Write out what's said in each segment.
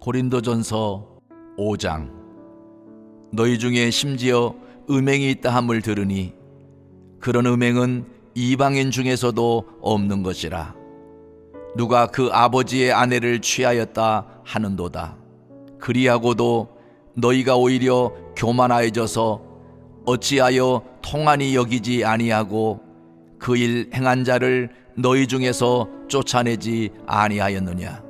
고린도전서 5장. 너희 중에 심지어 음행이 있다 함을 들으니 그런 음행은 이방인 중에서도 없는 것이라. 누가 그 아버지의 아내를 취하였다 하는도다. 그리하고도 너희가 오히려 교만하여져서 어찌하여 통한이 여기지 아니하고 그 일 행한 자를 너희 중에서 쫓아내지 아니하였느냐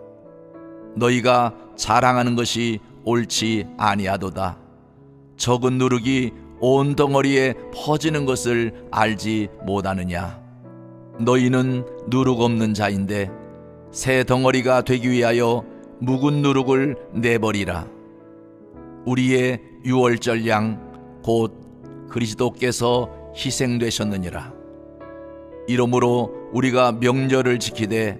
너희가 자랑하는 것이 옳지 아니하도다. 적은 누룩이 온 덩어리에 퍼지는 것을 알지 못하느냐. 너희는 누룩 없는 자인데 새 덩어리가 되기 위하여 묵은 누룩을 내버리라. 우리의 유월절 양 곧 그리스도께서 희생되셨느니라. 이러므로 우리가 명절을 지키되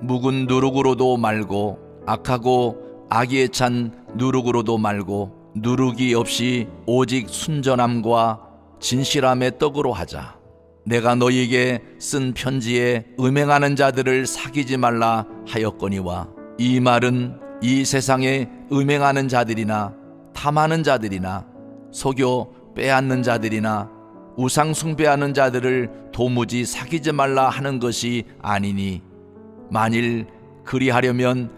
묵은 누룩으로도 말고 악하고 악의에 찬 누룩으로도 말고 누룩이 없이 오직 순전함과 진실함의 떡으로 하자. 내가 너희에게 쓴 편지에 음행하는 자들을 사귀지 말라 하였거니와 이 말은 이 세상에 음행하는 자들이나 탐하는 자들이나 속여 빼앗는 자들이나 우상 숭배하는 자들을 도무지 사귀지 말라 하는 것이 아니니 만일 그리하려면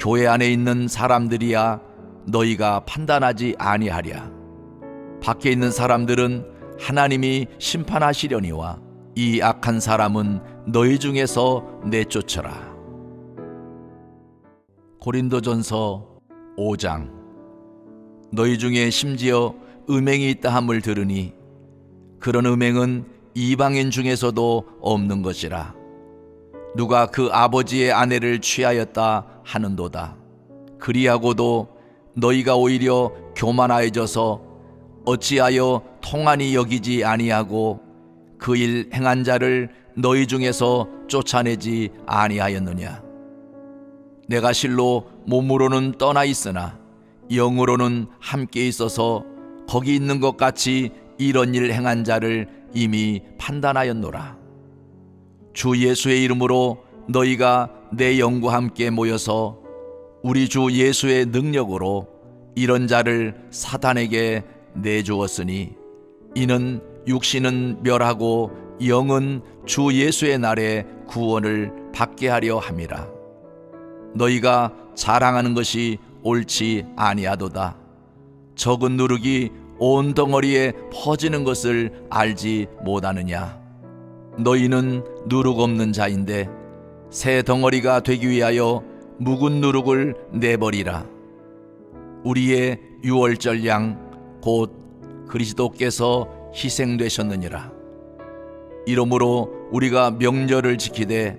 교회 안에 있는 사람들이야 너희가 판단하지 아니하랴. 밖에 있는 사람들은 하나님이 심판하시려니와 이 악한 사람은 너희 중에서 내쫓아라. 고린도전서 5장 너희 중에 심지어 음행이 있다 함을 들으니 그런 음행은 이방인 중에서도 없는 것이라. 누가 그 아버지의 아내를 취하였다 하는도다. 그리하고도 너희가 오히려 교만하여져서 어찌하여 통한이 여기지 아니하고 그 일 행한 자를 너희 중에서 쫓아내지 아니하였느냐. 내가 실로 몸으로는 떠나 있으나 영으로는 함께 있어서 거기 있는 것 같이 이런 일 행한 자를 이미 판단하였노라. 주 예수의 이름으로 너희가 내 영과 함께 모여서 우리 주 예수의 능력으로 이런 자를 사단에게 내주었으니 이는 육신은 멸하고 영은 주 예수의 날에 구원을 받게 하려 함이라. 너희가 자랑하는 것이 옳지 아니하도다. 적은 누룩이 온 덩어리에 퍼지는 것을 알지 못하느냐. 너희는 누룩 없는 자인데 새 덩어리가 되기 위하여 묵은 누룩을 내버리라. 우리의 유월절 양 곧 그리스도께서 희생되셨느니라. 이러므로 우리가 명절을 지키되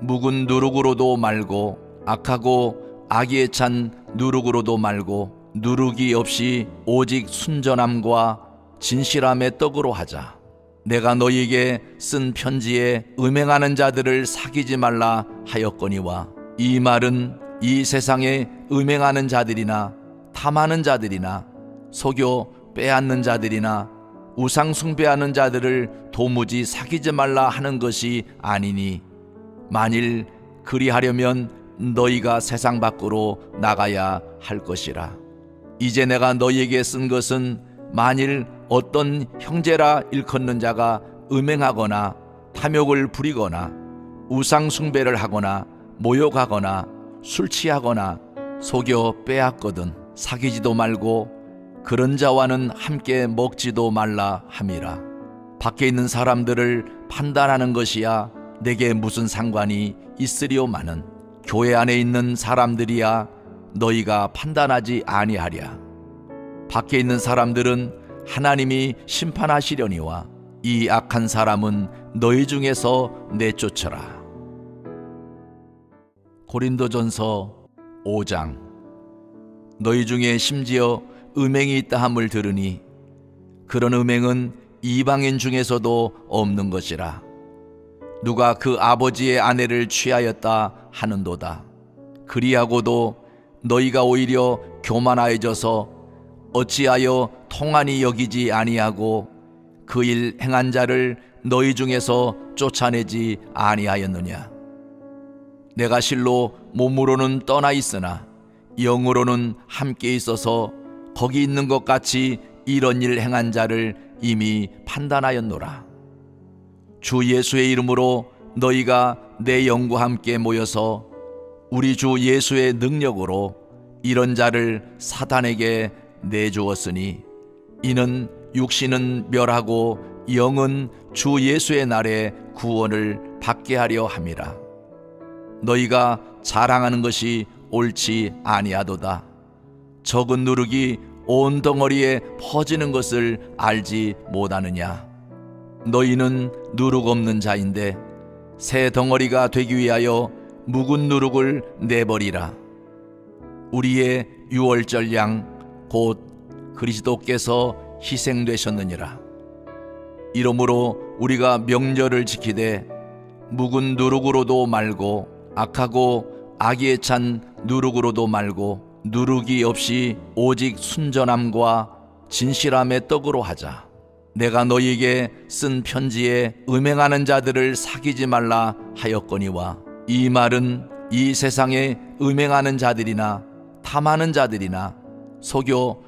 묵은 누룩으로도 말고 악하고 악의에 찬 누룩으로도 말고 누룩이 없이 오직 순전함과 진실함의 떡으로 하자. 내가 너희에게 쓴 편지에 음행하는 자들을 사귀지 말라 하였거니와 이 말은 이 세상에 음행하는 자들이나 탐하는 자들이나 속여 빼앗는 자들이나 우상 숭배하는 자들을 도무지 사귀지 말라 하는 것이 아니니 만일 그리하려면 너희가 세상 밖으로 나가야 할 것이라. 이제 내가 너희에게 쓴 것은 만일 어떤 형제라 일컫는 자가 음행하거나 탐욕을 부리거나 우상 숭배를 하거나 모욕하거나 술 취하거나 속여 빼앗거든 사귀지도 말고 그런 자와는 함께 먹지도 말라 함이라. 밖에 있는 사람들을 판단하는 것이야 내게 무슨 상관이 있으리오마는 교회 안에 있는 사람들이야 너희가 판단하지 아니하랴. 밖에 있는 사람들은 하나님이 심판하시려니와 이 악한 사람은 너희 중에서 내쫓으라. 고린도전서 5장 너희 중에 심지어 음행이 있다 함을 들으니 그런 음행은 이방인 중에서도 없는 것이라. 누가 그 아버지의 아내를 취하였다 하는도다. 그리하고도 너희가 오히려 교만하여져서 어찌하여 통한이 여기지 아니하고 그 일 행한 자를 너희 중에서 쫓아내지 아니하였느냐? 내가 실로 몸으로는 떠나 있으나 영으로는 함께 있어서 거기 있는 것 같이 이런 일 행한 자를 이미 판단하였노라. 주 예수의 이름으로 너희가 내 영과 함께 모여서 우리 주 예수의 능력으로 이런 자를 사단에게 내주었으니 이는 육신은 멸하고 영은 주 예수의 날에 구원을 받게 하려 함이라. 너희가 자랑하는 것이 옳지 아니하도다. 적은 누룩이 온 덩어리에 퍼지는 것을 알지 못하느냐? 너희는 누룩 없는 자인데 새 덩어리가 되기 위하여 묵은 누룩을 내버리라. 우리의 유월절 양 곧 그리스도께서 희생되셨느니라. 이러므로 우리가 명절을 지키되 묵은 누룩으로도 말고 악하고 악에 찬 누룩으로도 말고 누룩이 없이 오직 순전함과 진실함의 떡으로 하자. 내가 너희에게 쓴 편지에 음행하는 자들을 사귀지 말라 하였거니와 이 말은 이 세상에 음행하는 자들이나 탐하는 자들이나 속여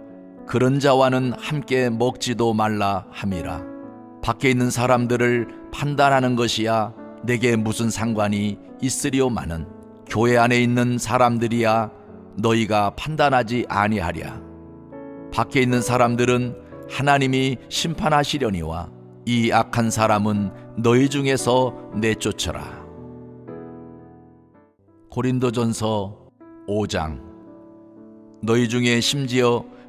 그런 자와는 함께 먹지도 말라 함이라. 밖에 있는 사람들을 판단하는 것이야 내게 무슨 상관이 있으리오마는 교회 안에 있는 사람들이야 너희가 판단하지 아니하랴. 밖에 있는 사람들은 하나님이 심판하시려니와 이 악한 사람은 너희 중에서 내쫓으라. 고린도전서 5장 너희 중에 심지어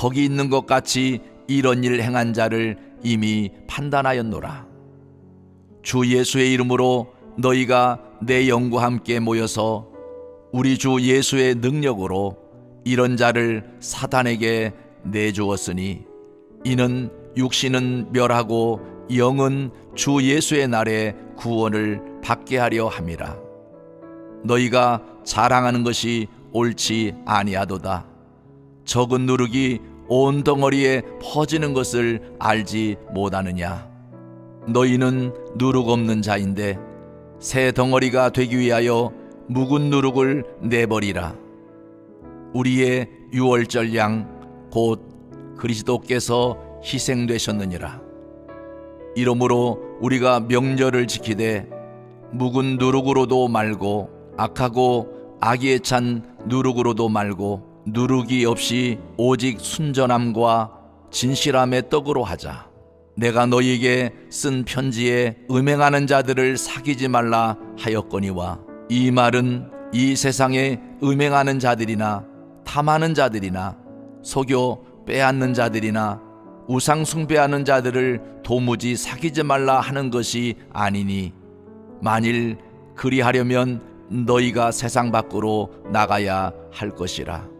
거기 있는 것 같이 이런 일 행한 자를 이미 판단하였노라. 주 예수의 이름으로 너희가 내 영과 함께 모여서 우리 주 예수의 능력으로 이런 자를 사단에게 내주었으니 이는 육신은 멸하고 영은 주 예수의 날에 구원을 받게 하려 함이라. 너희가 자랑하는 것이 옳지 아니하도다. 적은 누룩이 온 덩어리에 퍼지는 것을 알지 못하느냐? 너희는 누룩 없는 자인데 새 덩어리가 되기 위하여 묵은 누룩을 내버리라. 우리의 유월절 양 곧 그리스도께서 희생되셨느니라. 이러므로 우리가 명절을 지키되 묵은 누룩으로도 말고 악하고 악에 찬 누룩으로도 말고 누룩이 없이 오직 순전함과 진실함의 떡으로 하자. 내가 너희에게 쓴 편지에 음행하는 자들을 사귀지 말라 하였거니와 이 말은 이 세상에 음행하는 자들이나 탐하는 자들이나 속여 빼앗는 자들이나 우상 숭배하는 자들을 도무지 사귀지 말라 하는 것이 아니니 만일 그리하려면 너희가 세상 밖으로 나가야 할 것이라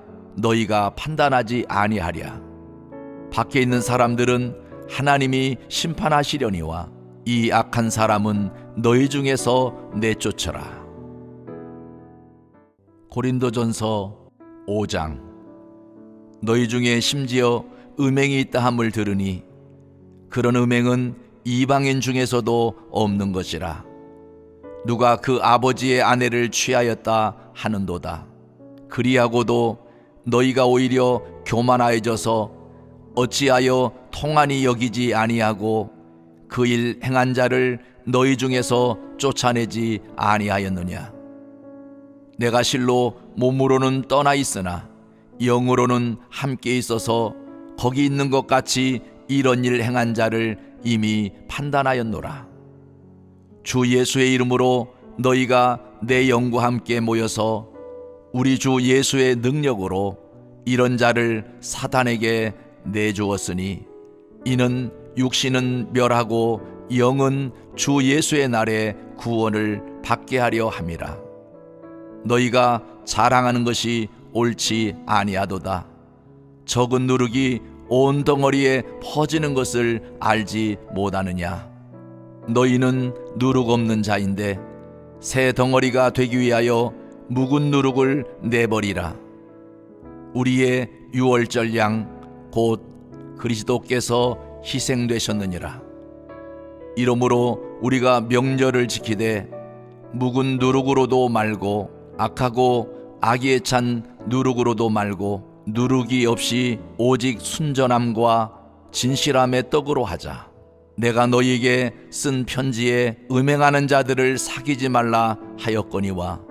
너희가 판단하지 아니하랴. 밖에 있는 사람들은 하나님이 심판하시려니와 이 악한 사람은 너희 중에서 내쫓아라. 고린도전서 5장. 너희 중에 심지어 음행이 있다 함을 들으니 그런 음행은 이방인 중에서도 없는 것이라. 누가 그 아버지의 아내를 취하였다 하는도다. 그리하고도 너희가 오히려 교만하여져서 어찌하여 통한이 여기지 아니하고 그 일 행한 자를 너희 중에서 쫓아내지 아니하였느냐? 내가 실로 몸으로는 떠나 있으나 영으로는 함께 있어서 거기 있는 것 같이 이런 일 행한 자를 이미 판단하였노라. 주 예수의 이름으로 너희가 내 영과 함께 모여서 우리 주 예수의 능력으로 이런 자를 사단에게 내주었으니 이는 육신은 멸하고 영은 주 예수의 날에 구원을 받게 하려 함이라. 너희가 자랑하는 것이 옳지 아니하도다. 적은 누룩이 온 덩어리에 퍼지는 것을 알지 못하느냐? 너희는 누룩 없는 자인데 새 덩어리가 되기 위하여 묵은 누룩을 내버리라. 우리의 유월절 양 곧 그리스도께서 희생되셨느니라. 이러므로 우리가 명절을 지키되 묵은 누룩으로도 말고 악하고 악에 찬 누룩으로도 말고 누룩이 없이 오직 순전함과 진실함의 떡으로 하자. 내가 너희에게 쓴 편지에 음행하는 자들을 사귀지 말라 하였거니와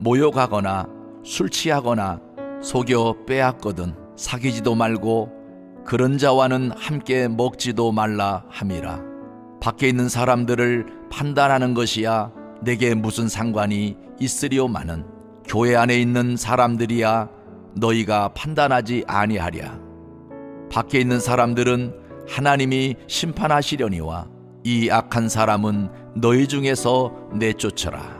모욕하거나 술 취하거나 속여 빼앗거든 사귀지도 말고 그런 자와는 함께 먹지도 말라 함이라. 밖에 있는 사람들을 판단하는 것이야 내게 무슨 상관이 있으리오마는 교회 안에 있는 사람들이야 너희가 판단하지 아니하랴. 밖에 있는 사람들은 하나님이 심판하시려니와 이 악한 사람은 너희 중에서 내쫓아라